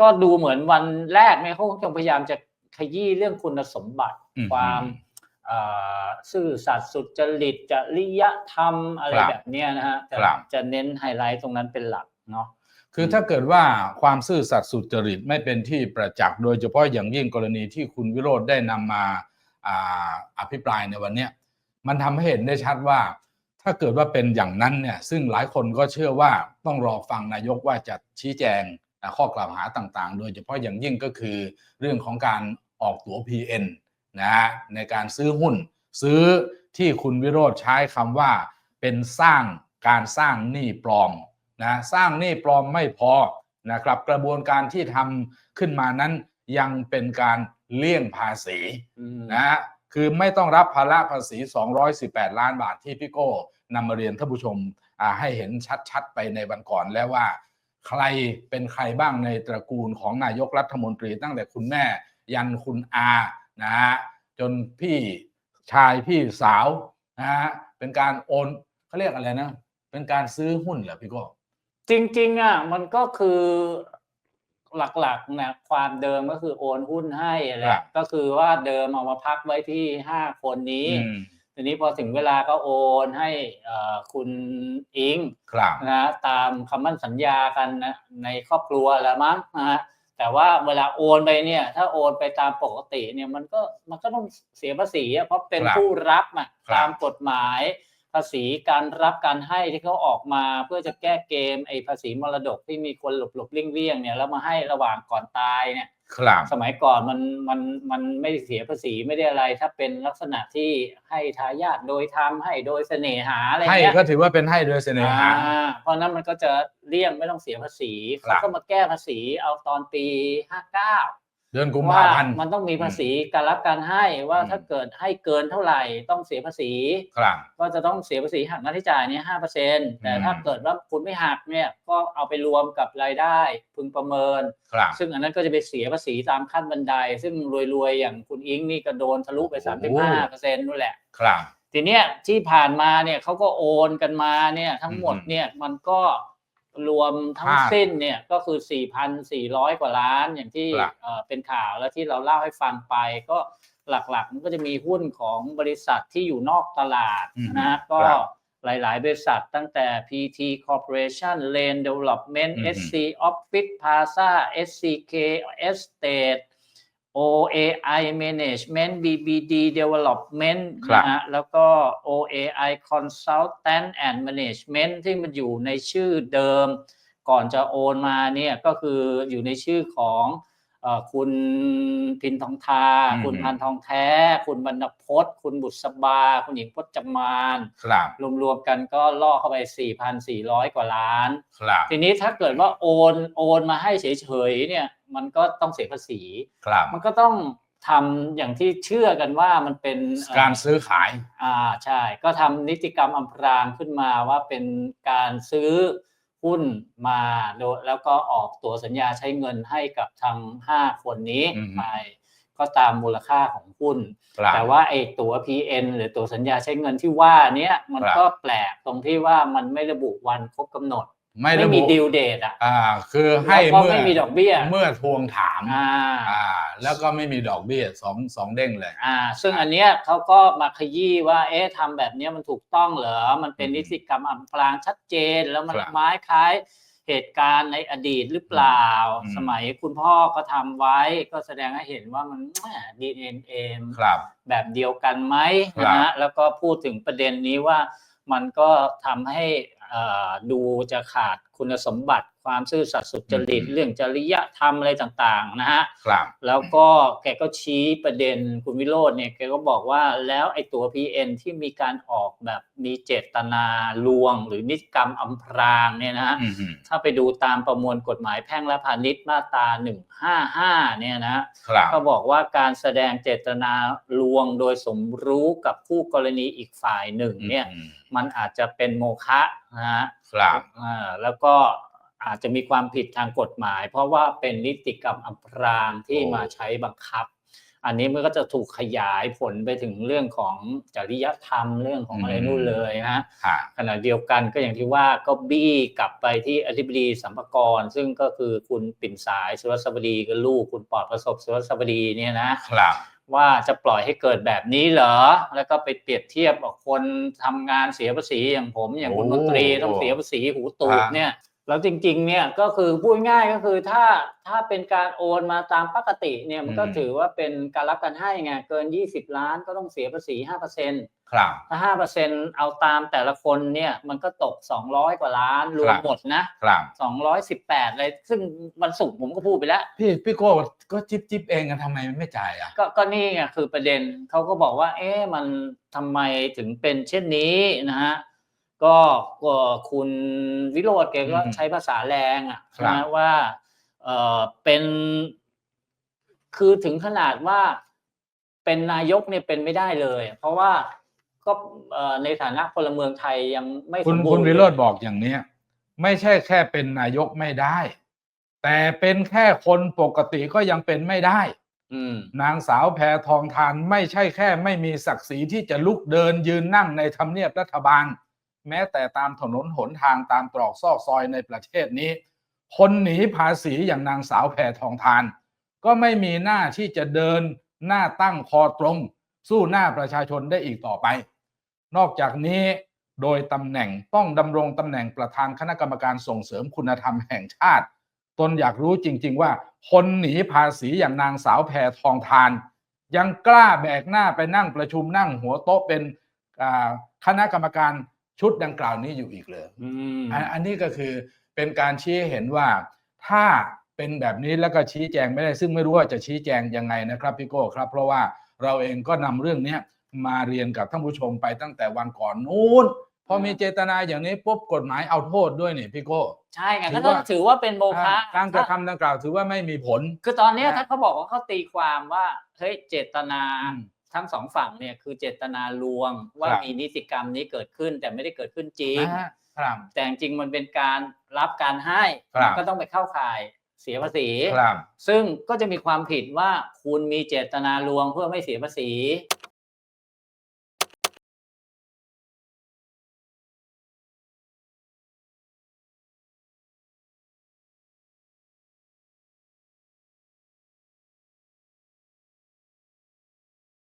ก็ดูเหมือนวันแรกเนี่ยเขาคงพยายามจะขยี้เรื่องคุณสมบัติ อืม ความเอ่อซื่อสัตย์สุจริตจริยธรรมอะไรครับแบบเนี้ยนะฮะจะครับ จะเน้นไฮไลท์ตรงนั้นเป็นหลักเนาะ คือถ้าเกิดว่าความซื่อสัตย์สุจริตไม่เป็นที่ประจักษ์โดยเฉพาะอย่างยิ่งกรณีที่คุณวิโรธได้นำมาอ่าอภิปรายในวันเนี้ยมันทำให้เห็นได้ชัดว่า ถ้าเกิดว่าเป็นอย่างนั้นเนี่ยซึ่งหลายคนก็เชื่อว่าต้องรอฟังนายกว่าจะชี้แจงอ่า ข้อกล่าวหาต่างๆ โดยเฉพาะอย่างยิ่งก็คือเรื่องของการออกตั๋ว PN นะฮะในการซื้อหุ้น ซื้อที่คุณวิโรธใช้คำว่า เป็นสร้างการสร้างหนี้ปลอมนะสร้างหนี้ปลอมไม่พอนะครับกระบวนการที่ทำขึ้นมานั้นยังเป็นการเลี่ยงภาษีอืมนะฮะคือไม่ต้องรับภาระภาษี 218 ล้านบาทที่พี่โก้นำมาเรียนท่านผู้ชมอ่าให้เห็นชัดๆ ไปในวันก่อนแล้วว่า ใครเป็นใครบ้างในตระกูลของนายกรัฐมนตรี ตั้งแต่คุณแม่ยันคุณอานะฮะจนพี่ชายพี่สาวนะฮะเป็นการโอนเขาเรียกอะไรนะ เป็นการซื้อหุ้นเหรอพี่โก้จริงๆอะมันก็คือหลักๆนะความเดิมก็คือโอนหุ้นให้แหครัละบก็คือว่าเดิมเอามาพักไว้ที่ห้าคนนี้อืม ทีนี้พอถึงเวลาก็โอนให้เอ่อคุณอิงครับนะตามคำมั่นสัญญากันนะในครอบครัวแหล้วมั้งนะฮะแต่ว่าเวลาโอนไปเนี่ย ถ้าโอนไปตามปกติเนี่ยมันก็มันก็ต้องเสียภาษีอะเพราะเป็นครับผู้รับอะครับตามกฎหมาย ภาษีการรับการให้ที่เขาออกมาเพื่อจะแก้เกมไอ้ภาษีมรดกที่มีคนหลบหลบเลี่ยงเลี่ยงๆเนี่ยแล้วมาให้ระหว่างก่อนตายเนี่ยครับสมัยก่อนมันมันมันไม่ได้เสียภาษีไม่ได้อะไร ถ้าเป็นลักษณะที่ให้ทายาทโดยทำให้โดยเสน่หาอะไรให้เงี้ยก็ถือว่าเป็นให้โดยเสน่หาอ่าเพราะนั้นมันก็จะเลี่ยงไม่ต้องเสียภาษีครัเขาบก็มาแก้ภาษีเอาตอนปีห้าเก้า เดือนกุมว่าภาพันธ์มันต้องมีภาษีการรับการให้ว่าอืมถ้าเกิดให้เกินเท่าไหร่ต้องเสียภาษีครับก็จะต้องเสียภาษีหักหน้าที่จ่ายเนี่ยห้าเปอร์เซ็นแต่อืมถ้าเกิดว่าคุณไม่หักเนี่ยก็เอาไปรวมกับรายได้พึงประเมินครับซึ่งอันนั้นก็จะไปเสียภาษีตามขั้นบันได ซึ่งรวยๆ อย่างคุณอิงนี่ก็โดนทะลุไปโอ้สามโหสิบห้าเปอร์เซ็นต์นู่นแหละครับทีเนี้ยที่ผ่านมาเนี่ยเขาก็โอนกันมาเนี่ยทั้งหมดอืมเนี่ยมันก็ รวมทั้งห้าสิ้นเนี่ยก็คือ 4,400 กว่าล้านอย่างที่ครับเอ่อเป็นข่าวแล้วที่เราเล่าให้ฟังไป ก็หลักๆมันก็จะมีหุ้นของบริษัทที่อยู่นอกตลาดอืมนะฮะก็ครับหลายๆ บริษัทตั้งแต่ PT Corporation Lane Development อืม SC Office Plaza SCK Estate OAI Management BBD Development ครับนะฮะแล้วก็ OAI Consultant and Management ที่มันอยู่ในชื่อเดิม ก่อนจะโอนมาเนี่ยก็คืออยู่ในชื่อของเอ่อ คุณพินทองทาอืมคุณพันทองแท้ คุณบรรณพจน์คุณบุษบา คุณหญิงพจมานครับรวมๆกันก็ล่อเข้าไป 4,400 กว่าล้านครับทีนี้ถ้าเกิดว่าโอนโอนมาให้เฉยๆเนี่ยมันก็ต้องเสียภาษีครับมันก็ต้องทำอย่างที่เชื่อกันว่ามันเป็นเอ่อการซื้อขาย อ่าใช่ ก็ทำนิติกรรมอำพรางขึ้นมาว่าเป็นการซื้อ หุ้นมาโดยแล้วก็ออกตัวสัญญาใช้เงินให้กับทางห้าคนนี้อืมไปก็ตามมูลค่าของหุ้นครับแต่ว่าไอ้ตั๋ว PN หรือตั๋วสัญญาใช้เงินที่ว่าเนี้ยมันครับก็แปลกตรงที่ว่ามันไม่ระบุวันครบกำหนด ไม่ไม่ระมีบุดีลเดตอะอ่า คือให้แล้วก็เมื่อไม่มีดอกเบี้ย เมื่อทวงถามอ่า อ่า แล้วก็ไม่มีดอกเบี้ยสองสองเด้งเลย อ่า ซึ่งอันเนี้ยเขาก็มาขยี้ว่า เอ๊ะทำแบบเนี้ยมันถูกต้องเหรอ มันเป็นอืมนิติกรรมอำพรางชัดเจน แล้วมันครับไม้คล้ายเหตุการณ์ในอดีตหรือเปล่า อืม สมัยคุณพ่อก็ทำไว้ ก็แสดงให้เห็นว่ามันดีเอ็นเอ ครับ แบบเดียวกันไหมครับนะฮะแล้วก็พูดถึงประเด็นนี้ว่ามันก็ทำให้เอ่อ ดูจะขาด คุณสมบัติ ความซื่อสัตย์สุจริตอืมเรื่องจริยธรรมอะไรต่างๆนะฮะครับแล้วก็แกก็ชี้ประเด็นคุณวิโรจน์เนี่ยแกก็บอกว่าแล้วไอ้ตัว PN ที่มีการออกแบบมีเจตนาลวง หรือนิติกรรมอำพรางเนี่ยนะฮะอืมอืมถ้าไปดูตามประมวลกฎหมายแพ่งและพาณิชย์มาตรา155เนี่ยนะฮะครับก็บอกว่าการแสดงเจตนาลวงโดยสมรู้กับคู่กรณีอีกฝ่ายหนึ่งเนี่ยอืมมันอาจจะเป็นโมฆะนะฮะ ครับอ่าแล้วก็อาจจะมีความผิดทางกฎหมาย เพราะว่าเป็นนิติกรรมอำพรางที่โอ้มาใช้บังคับ อันนี้มันก็จะถูกขยายผลไปถึงเรื่องของจริยธรรมเรื่องของอะไรอืมนู่นเลยนะฮะขณะเดียวกันก็อย่างที่ว่าก็บี้กลับไปที่อธิบดีสัมภากรซึ่งก็คือคุณปิ่นสายสุรสบดีกับลูกคุณปลอดประสบสุรสบดีเนี่ยนะครับว่าจะปล่อยให้เกิดแบบนี้เหรอ แล้วก็ไปเปรียบเทียบกับคนทำงานเสียภาษีอย่างผม อย่างคุณโอ้มนตรีต้องเสียภาษีหูตูดฮะเนี่ย แล้วจริงๆ เนี่ยก็คือพูดง่ายก็คือถ้าถ้าเป็นการโอนมาตามปกติเนี่ยมันก็ถือว่าเป็นการรับการให้ไงเกิน 20 ล้านก็ต้องเสียภาษี5%ครับถ้าห้าเปอร์เซ็นเอาตามแต่ละคนเนี่ยมันก็ตกสองร้อยกว่าล้านรวครัมบหมดนะครับสองร้อยสิบแปดเลยซึ่งวันศุกร์ผมก็พูดไปแล้ว พี่พี่โก้ก็จิบจิบเองกันทำไมไม่จ่ายอะก็ก็นี่ไงคือประเด็นเขาก็บอกว่า เอ๊ะมันทำไมถึงเป็นเช่นนี้นะฮะ ก็ก็คุณวิโรจน์แกก็อืมใช้ภาษาแรงอะครับนะว่าเออเป็น คือถึงขนาดว่าเป็นนายกเนี่ยเป็นไม่ได้เลย เพราะว่าก็เอ่อในฐานะพลเมืองไทยยังไม่คุสณมบูรณ์คุณวิโรจน์บอกอย่างเนี้ยไม่ใช่แค่เป็นนายกไม่ได้ แต่เป็นแค่คนปกติก็ยังเป็นไม่ได้อืมนางสาวแพทองทานไม่ใช่แค่ ไม่มีศักดิ์ศรีที่จะลุกเดินยืนนั่งในทำเนียบรัฐบาล แม้แต่ตามถนนหนทางตามตรอกซอกซอยในประเทศนี้ คนหนีภาษีอย่างนางสาวแพทองทาน ก็ไม่มีหน้าที่จะเดินหน้าตั้งคอตรง สู้หน้าประชาชนได้อีกต่อไป นอกจากนี้โดยตำแหน่งต้องดำรงตำแหน่งประธานคณะกรรมการส่งเสริมคุณธรรมแห่งชาติ ตนอยากรู้จริง ๆ ว่า คนหนีภาษีอย่างนางสาวแพทองทาน ยังกล้าแบกหน้าไปนั่งประชุมนั่งหัวโต๊ะเป็นคณะกรรมการ ชุดดังกล่าวนี้อยู่อีกเลยอืมอันอันนี้ก็คือเป็นการชี้ให้เห็นว่าถ้าเป็นแบบนี้แล้วก็ชี้แจงไม่ได้ ซึ่งไม่รู้ว่าจะชี้แจงยังไงนะครับพี่โก้ครับ เพราะว่าเราเองก็นำเรื่องเนี้ยมาเรียนกับท่านผู้ชมไปตั้งแต่วันก่อนนู้นพอมีเจตนาอย่างนี้ปุ๊บกฎหมายเอาโทษด้วยนี่พี่โก้ใช่ไงถืก็อต้องว่าถือว่าเป็นโมฆะการกระทำดังกล่าวถือว่าไม่มีผล คือตอนเนี้ยนะถ้าเขาบอกว่าเขาตีความว่าเฮ้ยเจตนาอืม ทั้งสองฝั่งเนี่ยคือเจตนาลวงว่าครับมีนิติกรรมนี้เกิดขึ้นแต่ไม่ได้เกิดขึ้นจริงอ่าครับแต่จริงๆมันเป็นการรับการให้ครับมันก็ต้องไปเข้าข่ายเสียภาษีครับซึ่งก็จะมีความผิดว่าคุณมีเจตนาลวงเพื่อไม่เสียภาษี